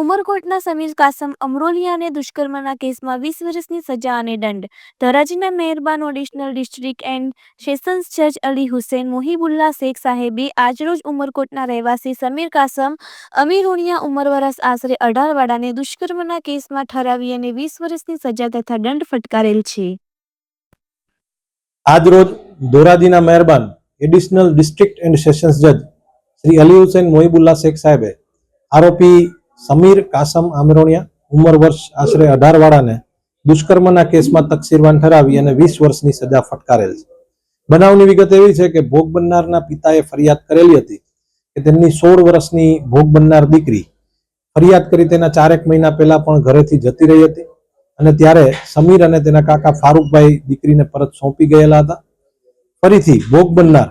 ઉમરકોટના સમીર કાસમ અમરોલિયાને દુષ્કર્મના કેસમાં વીસ વર્ષની સજા અને દંડ. ધોરાજીના મહેરબાન ઓડિશનલ ડિસ્ટ્રિક્ટ એન્ડ સેશન્સ જજ અલી હુસેન, મોહિબુલ્લા શેખ સાહેબે આજરોજ ઉમરકોટના રહેવાસી સમીર કાસમ અમીરોનિયા ઉંમર વરસ આશરે અઢાર વાળાને દુષ્કર્મના કેસમાં ઠરાવી અને વીસ વર્ષની સજા તથા દંડ ફટકારેલ છે. આજરોજ ધોરાજીના મહેરબાન એડિશનલ ડિસ્ટ્રિક્ટ એન્ડ સેશન્સ જજ શ્રી અલી હુસેન, મોહિબુલ્લા શેખ સાહેબે આરોપી સમીર કાસમ આમરોણિયા, ઉંમર વર્ષ આશરે અઢાર વાળાને દુષ્કર્મના કેસમાં તકસીરવાન ઠરાવી અને વીસ વર્ષની સજા ફટકારેલ છે. બનાવની વિગત એવી છે કે ભોગ બનનારના પિતાએ ફરિયાદ કરેલી હતી કે તેમની સોળ વર્ષની ભોગ બનનાર દીકરી ફરિયાદ કરી તેના ચારેક મહિના પહેલા પણ ઘરેથી જતી રહી હતી અને ત્યારે સમીર અને તેના કાકા ફારૂકભાઈ દીકરીને પરત સોંપી ગયેલા હતા. ફરીથી ભોગ બનનાર